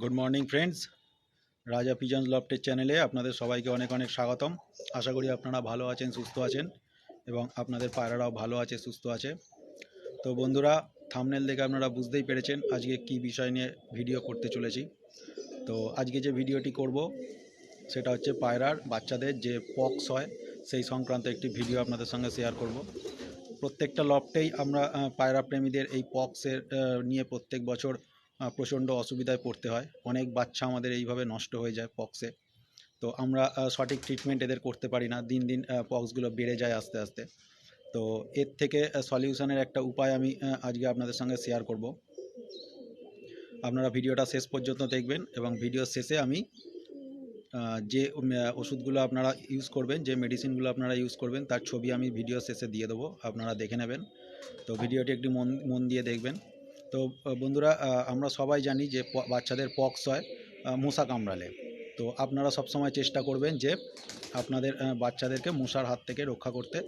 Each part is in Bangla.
Good morning friends Raja pigeons লফটের চ্যানেলে আপনাদের সবাইকে অনেক অনেক স্বাগতম। আশা করি আপনারা ভালো আছেন, সুস্থ আছেন এবং আপনাদের পায়রারাও ভালো আছে, সুস্থ আছে। তো বন্ধুরা থামনেল দেখে আপনারা বুঝতেই পেরেছেন আজকে কি বিষয় নিয়ে ভিডিও করতে চলেছি। তো আজকে যে ভিডিওটি করব, সেটা হচ্ছে পায়রার বাচ্চাদের যে পক্স হয়, সেই সংক্রান্ত একটি ভিডিও আপনাদের সঙ্গে শেয়ার করব। প্রত্যেকটা লফটেই আমরা পায়রা প্রেমীদের এই পক্সের নিয়ে প্রত্যেক বছর প্রচণ্ড অসুবিধায় পড়তে হয়। অনেক বাচ্চা আমাদের এইভাবে নষ্ট হয়ে যায় পক্সে তো আমরা সঠিক ট্রিটমেন্ট এদের করতে পারি না। দিন দিন পক্সগুলো বেড়ে যায় আস্তে আস্তে। তো এর থেকে সলিউশনের একটা উপায় আমি আজকে আপনাদের সঙ্গে শেয়ার করব। আপনারা ভিডিওটা শেষ পর্যন্ত দেখবেন এবং ভিডিও শেষে আমি যে ওষুধগুলো আপনারা ইউজ করবেন, যে মেডিসিনগুলো আপনারা ইউজ করবেন, তার ছবি আমি ভিডিও শেষে দিয়ে দেবো। আপনারা দেখে নেবেন। তো ভিডিওটি একটু মন মন দিয়ে দেখবেন। তো বন্ধুরা আমরা সবাই জানি যে বাচ্চাদের পক্স হয় মশা কামড়ালে। তো আপনারা সবসময় চেষ্টা করবেন যে আপনাদের বাচ্চাদেরকে মশার হাত থেকে রক্ষা করতে।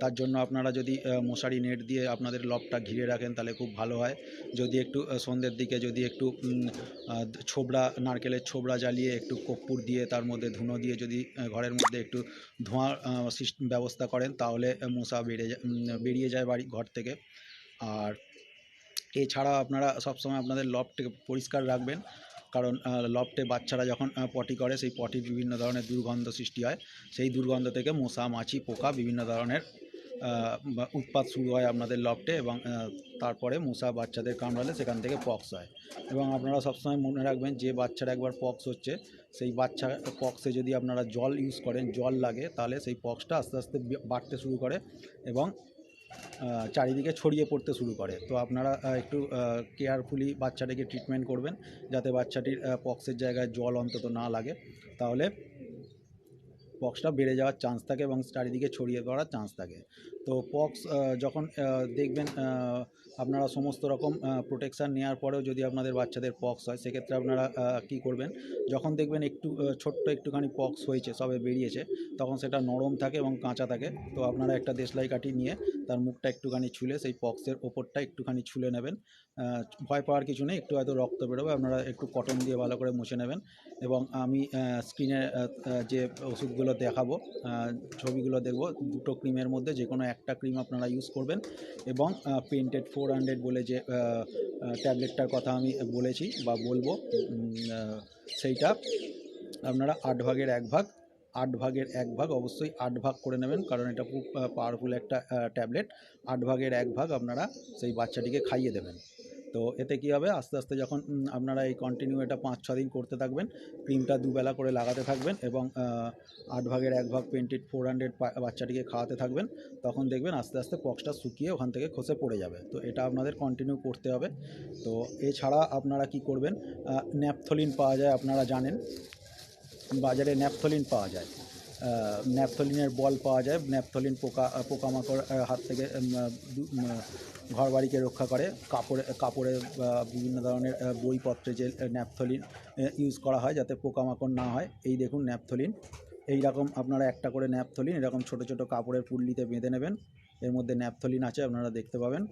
তার জন্য আপনারা যদি মশারি নেট দিয়ে আপনাদের লবটা ঘিরে রাখেন তাহলে খুব ভালো হয়। যদি একটু সন্ধ্যের দিকে যদি একটু ছোবড়া নারকেলের ছোবড়া জ্বালিয়ে একটু কপ্পুর দিয়ে তার মধ্যে ধুনো দিয়ে যদি ঘরের মধ্যে একটু আহ, ব্যবস্থা করেন তাহলে মশা বেড়ে বেরিয়ে যায় বাড়ি ঘর থেকে। আর এছাড়া আপনারা সবসময় আপনাদের লবটাকে পরিষ্কার রাখবেন। কারণ লবটে বাচ্চারা যখন পটি করে, সেই পটির বিভিন্ন ধরনের দুর্গন্ধ সৃষ্টি হয়। সেই দুর্গন্ধ থেকে মশা, মাছি, পোকা বিভিন্ন ধরনের উৎপাত শুরু হয় আপনাদের লবটে এবং তারপরে মশা বাচ্চাদের কামড়ালে সেখান থেকে পক্স হয়। এবং আপনারা সবসময় মনে রাখবেন যে বাচ্চার একবার পক্স হচ্ছে, সেই বাচ্চা পক্সে যদি আপনারা জল ইউজ করেন, জল লাগে, তাহলে সেই পক্সটা আস্তে আস্তে বাড়তে শুরু করে এবং চারিদিকে ছড়িয়ে পড়তে শুরু করে। তো আপনারা একটু কেয়ারফুলি বাচ্চাটিকে ট্রিটমেন্ট করবেন, যাতে বাচ্চাটির পক্সের জায়গায় জল অন্তত না লাগে। তাহলে পক্সটা বেড়ে যাওয়ার চান্স থাকে এবং চারিদিকে ছড়িয়ে পড়ার চান্স থাকে। তো পক্স যখন দেখবেন আপনারা সমস্ত রকম প্রোটেকশান নেওয়ার পরেও যদি আপনাদের বাচ্চাদের পক্স হয়, সেক্ষেত্রে আপনারা কী করবেন? যখন দেখবেন একটু ছোট্ট একটুখানি পক্স হয়েছে, সবে বেরিয়েছে, তখন সেটা নরম থাকে এবং কাঁচা থাকে। তো আপনারা একটা দেশলাই কাঠি নিয়ে তার মুখটা একটুখানি ছুলে, সেই পক্সের ওপরটা একটুখানি ছুলে নেবেন। ভয় পাওয়ার কিছু নেই, একটু হয়তো রক্ত বেরোবে, আপনারা একটু কটন দিয়ে ভালো করে মুছে নেবেন। এবং আমি স্ক্রিনে যে ওষুধগুলো দেখাবো ছবিগুলো দেখব, দুটো ক্রিমের মধ্যে যে কোনো একটা ক্রিম আপনারা ইউজ করবেন এবং পেন্টেড ফোর হান্ড্রেড বলে যে ট্যাবলেটটার কথা আমি বলেছি বা বলব সেইটা আপনারা আট ভাগের এক ভাগ, আট ভাগের এক ভাগ অবশ্যই আট ভাগ করে নেবেন কারণ এটা খুব পাওয়ারফুল একটা ট্যাবলেট আট ভাগের এক ভাগ আপনারা সেই বাচ্চাটিকে খাইয়ে দেবেন। তো এতে কী হবে? আস্তে আস্তে যখন আপনারা এই কন্টিনিউ এটা পাঁচ, ছ দিন করতে থাকবেন ক্রিমটা দুবেলা করে লাগাতে থাকবেন এবং আট ভাগের এক ভাগ পেন্টেড ফোর হান্ড্রেড বাচ্চাটিকে খাওয়াতে থাকবেন। তখন দেখবেন আস্তে আস্তে পক্সটা শুকিয়ে ওখান থেকে খসে পড়ে যাবে। তো এটা আপনাদের কন্টিনিউ করতে হবে। তো এছাড়া আপনারা কি করবেন? ন্যাপথলিন পাওয়া যায়, আপনারা জানেন। বাজারে ন্যাপথলিন পাওয়া যায়। ন্যাপথলিনের বল পাওয়া যায়। ন্যাপথলিন পোকা, পোকামাকড় হাত থেকে উম, আহ, দু- উম, আহ, ঘর বাড়িকে রক্ষা করে। কাপড়ে কাপড়ে বিভিন্ন ধরনের বইপত্রে যে ন্যাপথলিন ইউজ করা হয় যাতে পোকামাকড় না হয়। এই দেখুন ন্যাপথলিন। এই রকম আপনারা একটা করে ন্যাপথলিন এরকম ছোট ছোট কাপড়ের পুল্লিতে বেঁধে নেবেন। এর মধ্যে ন্যাপথলিন আছে আপনারা দেখতে পাবেন।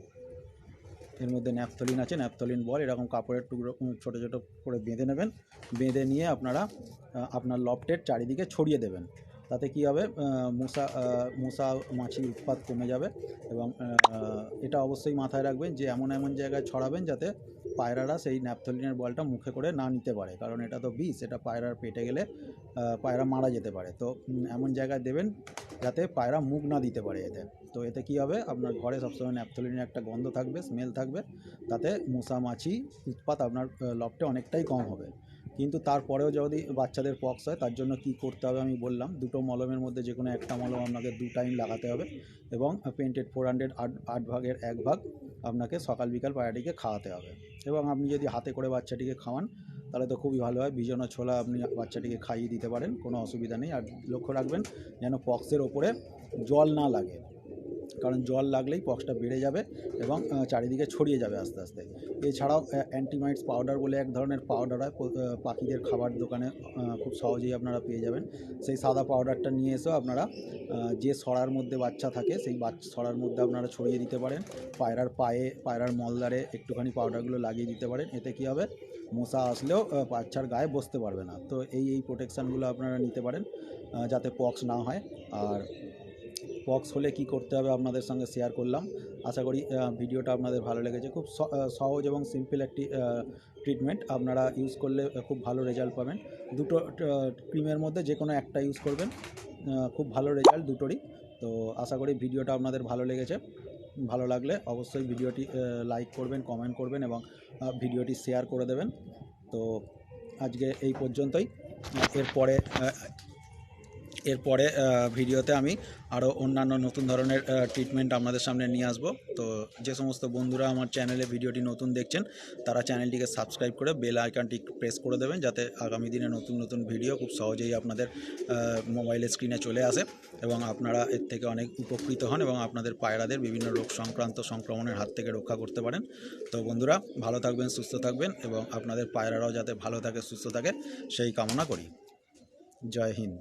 এর মধ্যে ন্যাপথলিন আছে ন্যাপথলিন বল এরকম কাপড়ের টুকরো ছোট ছোট করে বেঁধে নেবেন। বেঁধে নিয়ে আপনারা আপনার লফটের চারিদিকে ছড়িয়ে দেবেন। তাতে কি হবে? মশা মশা মাছির উৎপাত কমে যাবে এবং এটা অবশ্যই মাথায় রাখবেন যে এমন এমন জায়গায় ছড়াবেন যাতে পায়রারা সেই ন্যাপথলিনের বলটা মুখে করে না নিতে পারে। কারণ এটা তো বিষ, এটা পায়রার পেটে গেলে পায়রা মারা যেতে পারে। তো এমন জায়গায় দেবেন যাতে পায়রা মুখ না দিতে পারে এতে। তো এতে কি হবে? আপনার ঘরে সবসময় ন্যাপথলিনের একটা গন্ধ থাকবে স্মেল থাকবে। তাতে মশা মাছি উৎপাত আপনার লফটে অনেকটাই কম হবে। কিন্তু তারপরেও যদি বাচ্চাদের পক্স হয়, তার জন্য কি করতে হবে আমি বললাম। দুটো মলমের মধ্যে যে কোনো একটা মলম আপনাকে দু টাইম লাগাতে হবে এবং পেন্টেড ফোর হান্ড্রেড আট আট ভাগের এক ভাগ আপনাকে সকাল বিকাল পায়রাটিকে খাওয়াতে হবে। এবং আপনি যদি হাতে করে বাচ্চাটিকে খাওয়ান, তাহলে তো খুবই ভালো হয়। ভিজানো ছোলা আপনি বাচ্চাটিকে খাইয়ে দিতে পারেন, কোনো অসুবিধা নেই। আর লক্ষ্য রাখবেন যেন পক্সের ওপরে জল না লাগে। কারণ জল লাগলেই পক্সটা বেড়ে যাবে এবং চারিদিকে ছড়িয়ে যাবে আস্তে আস্তে। এছাড়াও অ্যান্টিমাইটস পাউডার বলে এক ধরনের পাউডার হয় পাখিদের খাবার দোকানে খুব সহজেই আপনারা পেয়ে যাবেন। সেই সাদা পাউডারটা নিয়ে এসেও আপনারা যে সরার মধ্যে বাচ্চা থাকে, সেই বাচ্চা সরার মধ্যে আপনারা ছড়িয়ে দিতে পারেন। পায়রার পায়ে, পায়রার মলদারে একটুখানি পাউডারগুলো লাগিয়ে দিতে পারেন। এতে কী হবে? মশা আসলেও বাচ্চার গায়ে বসতে পারবে না। তো এই এই প্রোটেকশানগুলো আপনারা নিতে পারেন যাতে পক্স না হয়। আর পক্স হলে কি করতে হবে আপনাদের সঙ্গে শেয়ার করলাম। আশা করি ভিডিওটা আপনাদের ভালো লেগেছে। খুব সহজ এবং সিম্পল একটি ট্রিটমেন্ট আপনারা ইউজ করলে খুব ভালো রেজাল্ট পাবেন। দুটো ক্রিমের মধ্যে যে কোনো একটা ইউজ করবেন। খুব ভালো রেজাল্ট দুটোরই। তো আশা করি ভিডিওটা আপনাদের ভালো লেগেছে। ভালো লাগলে অবশ্যই ভিডিওটি লাইক করবেন কমেন্ট করবেন এবং ভিডিওটি শেয়ার করে দেবেন। তো আজকে এই পর্যন্তই। এরপরে এরপরে ভিডিওতে আমি আরও অন্যান্য নতুন ধরনের ট্রিটমেন্ট আপনাদের সামনে নিয়ে আসব। তো যে সমস্ত বন্ধুরা আমার চ্যানেলে ভিডিওটি নতুন দেখছেন, তারা চ্যানেলটিকে সাবস্ক্রাইব করে বেল আইকনটি প্রেস করে দেবেন, যাতে আগামী দিনে নতুন নতুন ভিডিও খুব সহজেই আপনাদের মোবাইলের স্ক্রিনে চলে আসে এবং আপনারা এর থেকে অনেক উপকৃত হন এবং আপনাদের পায়রাদের বিভিন্ন রোগ সংক্রান্ত সংক্রমণের হাত থেকে রক্ষা করতে পারেন। তো বন্ধুরা, ভালো থাকবেন, সুস্থ থাকবেন এবং আপনাদের পায়রারাও যাতে ভালো থাকে, সুস্থ থাকে, সেই কামনা করি। জয় হিন্দ।